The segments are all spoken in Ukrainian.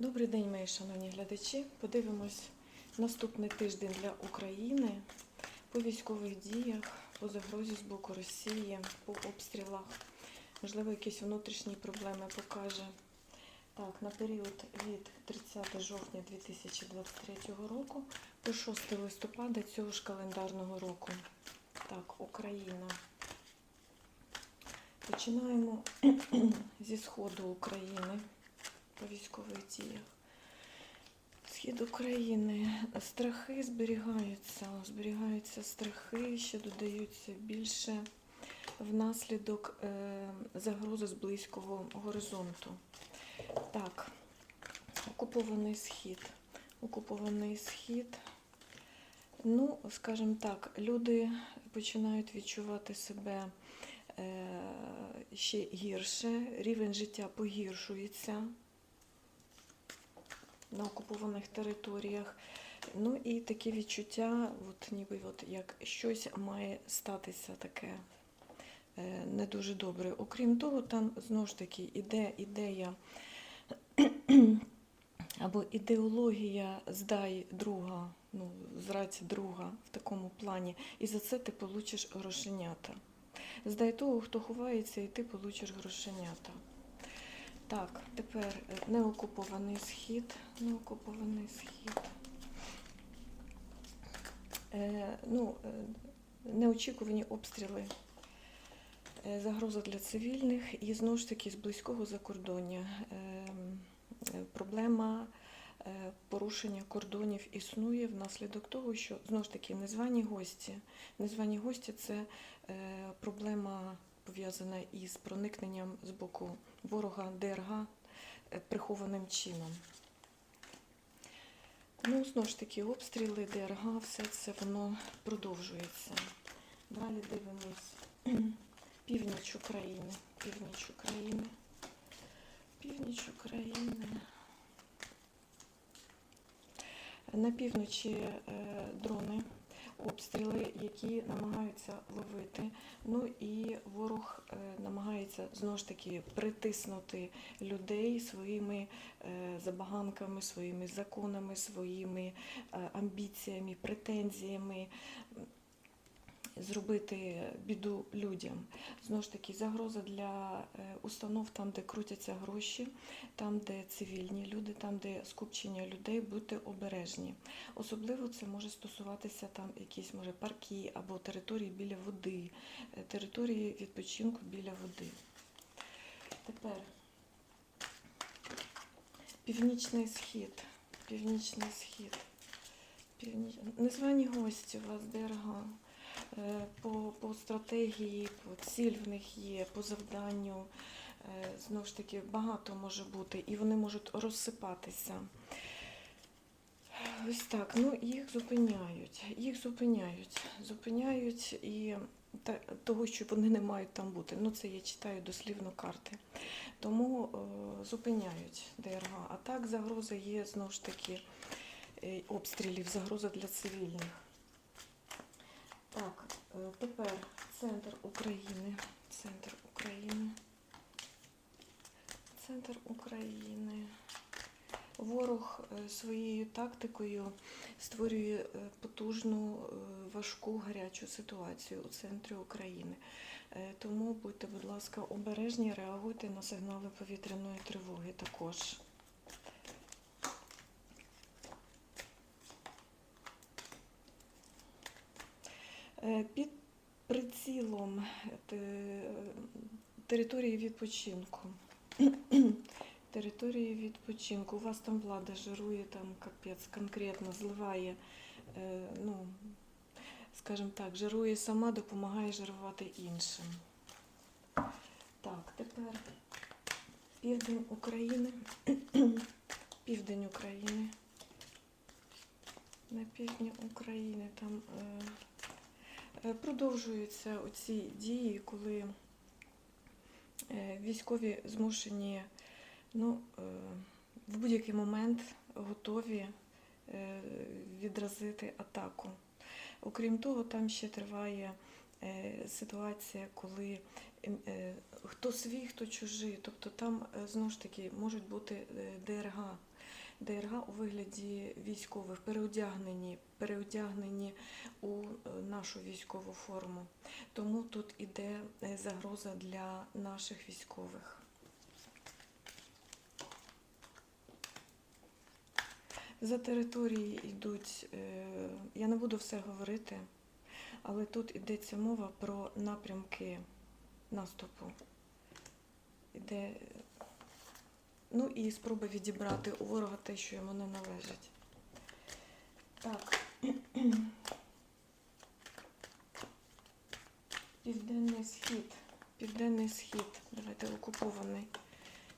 Добрий день, мої шановні глядачі. Подивимось наступний тиждень для України по військових діях, по загрозі з боку Росії, по обстрілах. Можливо, якісь внутрішні проблеми покаже. Так, на період від 30 жовтня 2023 року по 6 листопада цього ж календарного року. Так, Україна. Починаємо зі сходу України по військових діях. Схід України. Страхи зберігаються. Зберігаються страхи, ще додаються більше внаслідок е, загрози з близького горизонту. Так, окупований схід. Окупований схід. Ну, скажімо так, люди починають відчувати себе е, ще гірше, рівень життя погіршується на окупованих територіях. Ну і таке відчуття, от ніби от як щось має статися таке е, не дуже добре. Окрім того, там знову ж таки іде ідея або ідеологія здай друга, ну, зраці друга в такому плані, і за це ти получиш грошенята. Здай того, хто ховається, і ти получиш грошенята. Так, тепер е, неокупований схід. Неокупований схід. Е, ну, е, неочікувані обстріли. Е, Загроза для цивільних і знову ж таки з близького закордоння. Е, е, Проблема е, порушення кордонів існує внаслідок того, що знову ж таки незвані гості. Незвані гості це е, проблема пов'язана із проникненням з боку ворога ДРГ е, прихованим чином. Ну, знову ж таки, обстріли, ДРГ, все це воно продовжується. Далі дивимось північ України. Північ України. Північ України. На півночі е, дрони, обстріли, які намагаються ловити. Ну і ворог е, намагається знову ж таки притиснути людей своїми е, забаганками, своїми законами, своїми е, амбіціями, претензіями. Зробити біду людям. Знову ж таки, загроза для е, установ, там, де крутяться гроші, там, де цивільні люди, там, де скупчення людей, будьте обережні. Особливо це може стосуватися там якісь може парки або території біля води, е, території відпочинку біля води. Тепер північний схід. Північний схід. Північ... Незвані гості у вас ДРГ. Е, По, по стратегії, по ціль в них є, по завданню. Е, Знову ж таки, багато може бути, і вони можуть розсипатися. Ось так. Ну, їх зупиняють. Їх зупиняють. Зупиняють і того, що вони не мають там бути. Ну, це я читаю дослівно карти. Тому е, зупиняють ДРГ. А так загроза є знову ж таки е, обстрілів, загроза для цивільних. Так, е, тепер центр України. Центр України. Центр України. Ворог е, своєю тактикою створює е, потужну, важку, гарячу ситуацію у центрі України. Тому будьте, будь ласка, обережні, реагуйте на сигнали повітряної тривоги також. Під прицілом території відпочинку. Території відпочинку. У вас там влада жирує, там капець конкретно зливає, е, ну, скажімо так, жирує сама, допомагає жирувати іншим. Так, тепер південь України. Південь України. На півдні України там е, е, продовжуються оці дії, коли е, військові змушені ну, е, в будь-який момент готові е, відразити атаку. Окрім того, там ще триває е, ситуація, коли ем, е, хто свій, хто чужий. Тобто там е, знову ж таки можуть бути е, ДРГ. ДРГ у вигляді військових переодягнені, переодягнені у е, нашу військову форму. Тому тут іде е, загроза для наших військових. За території йдуть, е, я не буду все говорити, але тут йдеться мова про напрямки наступу. Іде, ну і спроба відібрати у ворога те, що йому не належить. Так. Південний схід. Південний схід. Давайте окупований.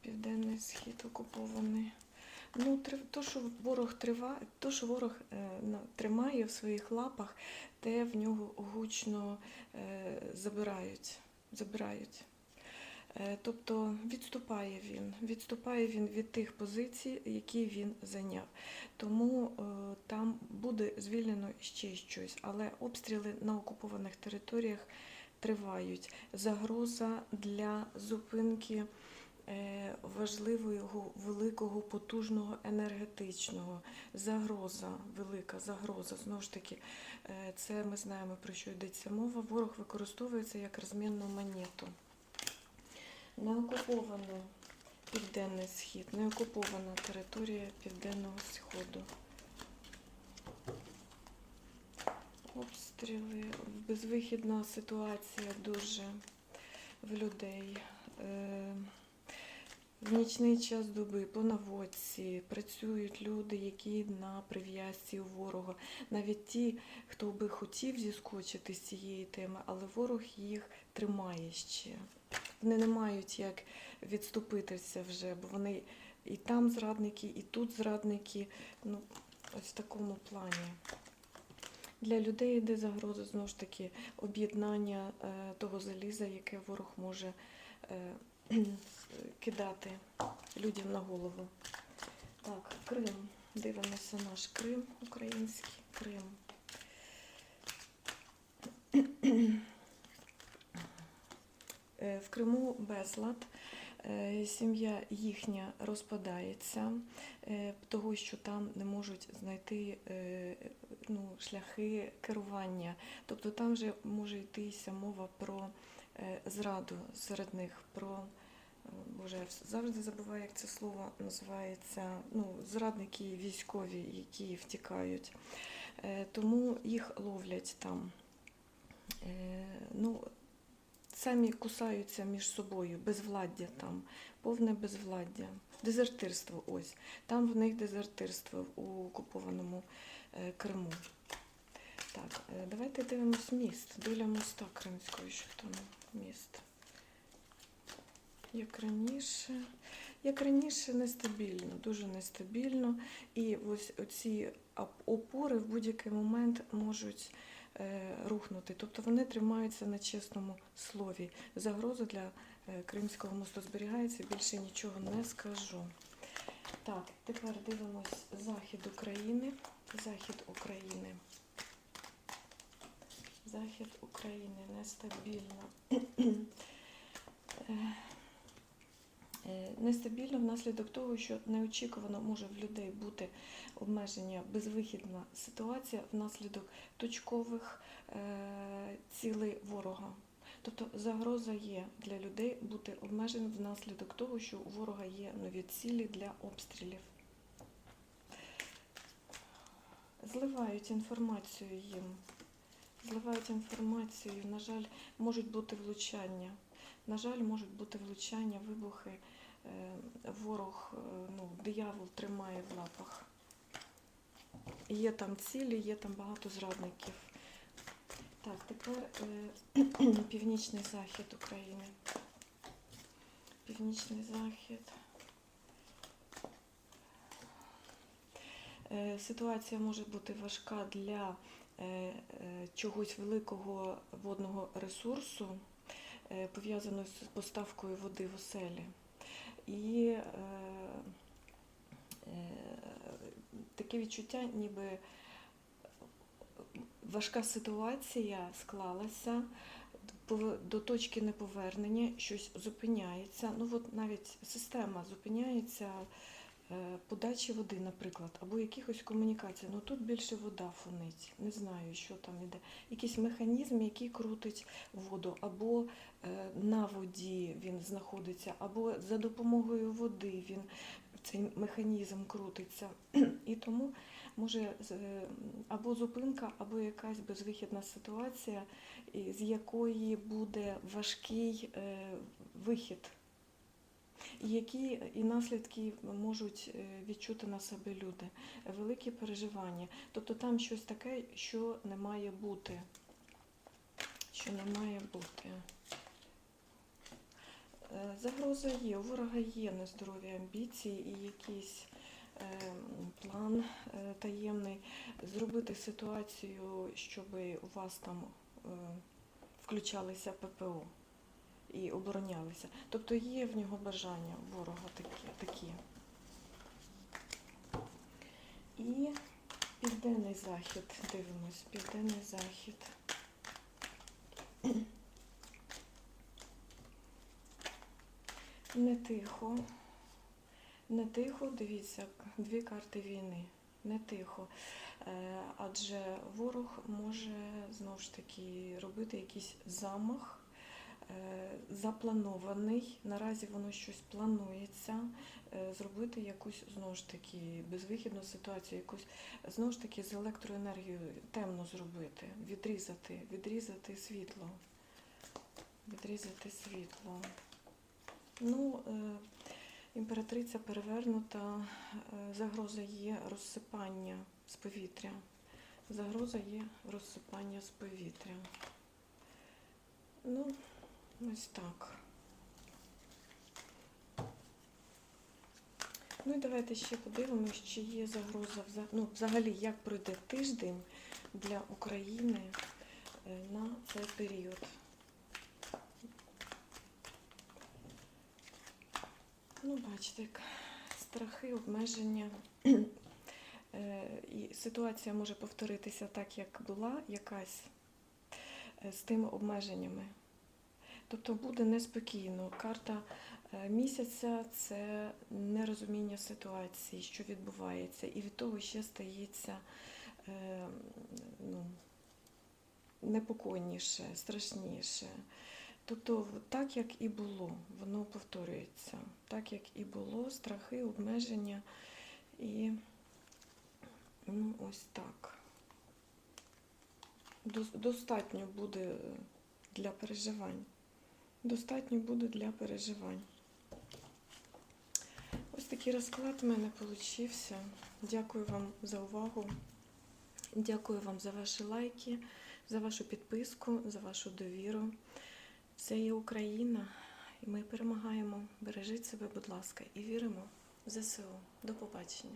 Південний схід окупований. Ну, то, що ворог триває, то, що ворог е, тримає в своїх лапах, те в нього гучно е, забирають. забирають. Е, тобто відступає він, відступає він від тих позицій, які він зайняв. Тому е, там буде звільнено ще щось, але обстріли на окупованих територіях тривають. Загроза для зупинки е, важливого, великого, потужного енергетичного. Загроза, велика загроза. Знову ж таки, це ми знаємо про що йдеться мова. Ворог використовується як розмінну монету. Неокупований південний схід, неокупована територія південного сходу. Обстріли, безвихідна ситуація дуже в людей. Е, В нічний час доби по наводці працюють люди, які на прив'язці у ворога. Навіть ті, хто би хотів зіскочити з цієї теми, але ворог їх тримає ще. Вони не мають як відступитися вже, бо вони і там зрадники, і тут зрадники. Ну, ось в такому плані. Для людей йде загроза знову ж таки об'єднання е, того заліза, яке ворог може е, кидати людям на голову. Так, Крим. Дивимося наш Крим, український Крим. Е, В Криму безлад. Е, Сім'я їхня розпадається, е, того, що там не можуть знайти ну, шляхи керування. Тобто там вже може йтися мова про зраду серед них, про Боже, я завжди забуваю, як це слово називається. Ну, зрадники військові, які втікають. Тому їх ловлять там. Ну, самі кусаються між собою, безвладдя там, повне безвладдя. Дезертирство ось. Там в них дезертирство у окупованому е, Криму. Так, е, давайте дивимось міст. Біля моста Кримського, що там міст. Як раніше, як раніше, нестабільно, дуже нестабільно. І ось оці опори в будь-який момент можуть рухнути. Тобто вони тримаються на чесному слові. Загроза для е, Кримського мосту зберігається, більше нічого не скажу. Так, тепер дивимось захід України. Захід України. Захід України нестабільно. Е, Нестабільно внаслідок того, що неочікувано може в людей бути обмеження, безвихідна ситуація внаслідок точкових е, цілей ворога. Тобто загроза є для людей бути обмеженим внаслідок того, що у ворога є нові цілі для обстрілів. Зливають інформацію їм. Зливають інформацію. На жаль, можуть бути влучання. На жаль, можуть бути влучання, вибухи. Е, Ворог, е, ну, диявол тримає в лапах. Є там цілі, є там багато зрадників. Так, тепер е, північний захід України. Північний захід. Ситуація може бути важка для чогось великого водного ресурсу, е, пов'язаного з поставкою води в оселі. І е, е, таке відчуття, ніби важка ситуація склалася до точки неповернення, щось зупиняється. Ну от навіть система зупиняється, подачі води, наприклад, або якихось комунікацій. Ну тут більше вода фонить. Не знаю, що там іде. Якийсь механізм, який крутить воду, або е, на воді він знаходиться, або за допомогою води він цей механізм крутиться. І тому може е, або зупинка, або якась безвихідна ситуація, з якої буде важкий е, вихід. І які і наслідки можуть е, відчути на себе люди, великі переживання. Тобто там щось таке, що не має бути. Що не має бути. Е, Загроза є, у ворога є нездорові амбіції і якийсь е, план таємний зробити ситуацію, щоб у вас там включалися ППО і оборонялися. Тобто є в нього бажання ворога такі. такі. І південний захід. Дивимось, південний захід. Не тихо. Не тихо, дивіться, дві карти війни. Не тихо. Е, Адже ворог може знову ж таки робити якийсь замах запланований. Наразі воно щось планується, е, зробити якусь знову ж таки безвихідну ситуацію, якусь знову ж таки з електроенергією темно зробити, відрізати, відрізати світло. Відрізати світло. Ну, е, імператриця перевернута, е, загроза є розсипання з повітря. Загроза є розсипання з повітря. Ну, ось так. Ну і давайте ще подивимось, чи є загроза ну, взагалі, як пройде тиждень для України е, на цей період. Ну, бачите, як страхи, обмеження. Е, І ситуація може повторитися так, як була якась е, з тими обмеженнями. Тобто буде неспокійно. Карта е, місяця це нерозуміння ситуації, що відбувається, і від того ще стається е, ну, непокійніше, страшніше. Тобто, так як і було, воно повторюється. Так як і було, страхи, обмеження і ну, ось так. Дос- Достатньо буде для переживань. Достатньо буде для переживань. Ось такий розклад в мене получився. Дякую вам за увагу. Дякую вам за ваші лайки, за вашу підписку, за вашу довіру. Це є Україна, і ми перемагаємо. Бережіть себе, будь ласка, і віримо в ЗСУ. До побачення.